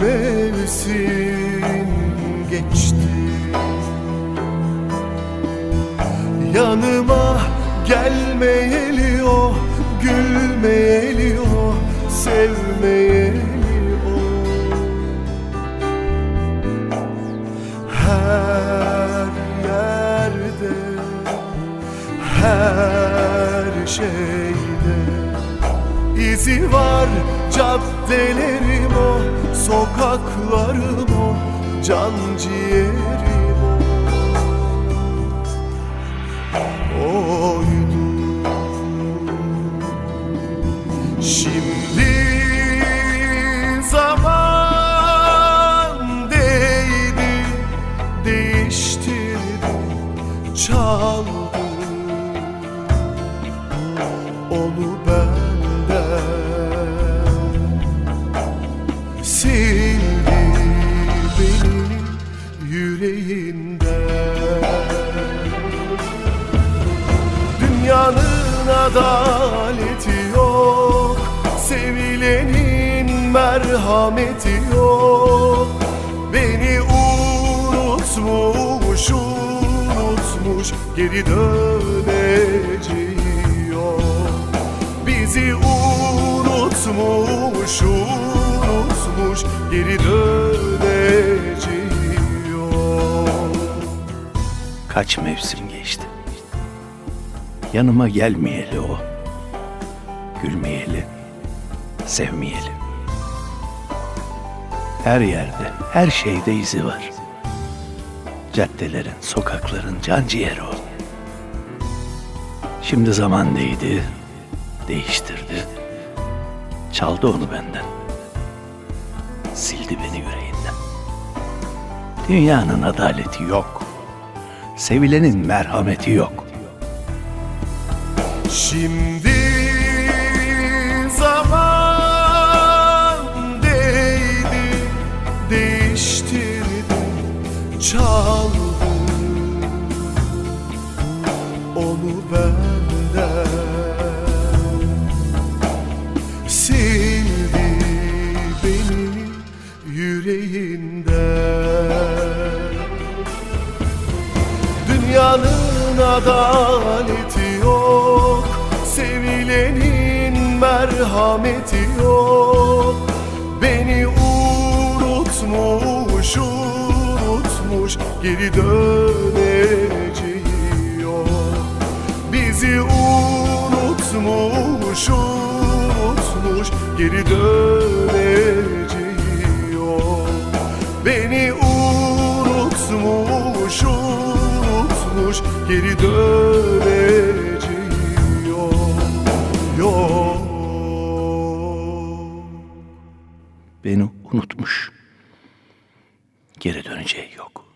mevsim geçti? Yanıma gelmeyeli o Gülmeyeli o Sevmeyeli o. Her yerde Her şeyde İzi var caddelerim o Sokaklarım o Can ciğerim o. Oydu. Şimdi zaman değdi Değiştirdi Çaldı. Onu benden Dünyanın adaleti yok. Sevilenin merhameti yok. Beni unutmuş, unutmuş Geri döneceği yok Bizi unutmuş, unutmuş Geri döneceği yok Kaç mevsim. Yanıma gelmeyeli o. Gülmeyeli, sevmeyeli. Her yerde, her şeyde izi var. Caddelerin, sokakların can ciğeri o. Şimdi zaman değdi, değiştirdi. Çaldı onu benden. Sildi beni yüreğinden. Dünyanın adaleti yok. Sevilenin merhameti yok. Şimdi zaman değdi, değiştirdi, çaldı. Onu benden sildi beni yüreğinden. Dünyanın adaleti Sevilenin merhameti yok. Beni unutmuş, unutmuş Geri döneceği yok. Bizi unutmuş, unutmuş Geri döneceği yok. Beni unutmuş, unutmuş Geri döneceği Beni unutmuş. Geri döneceği yok.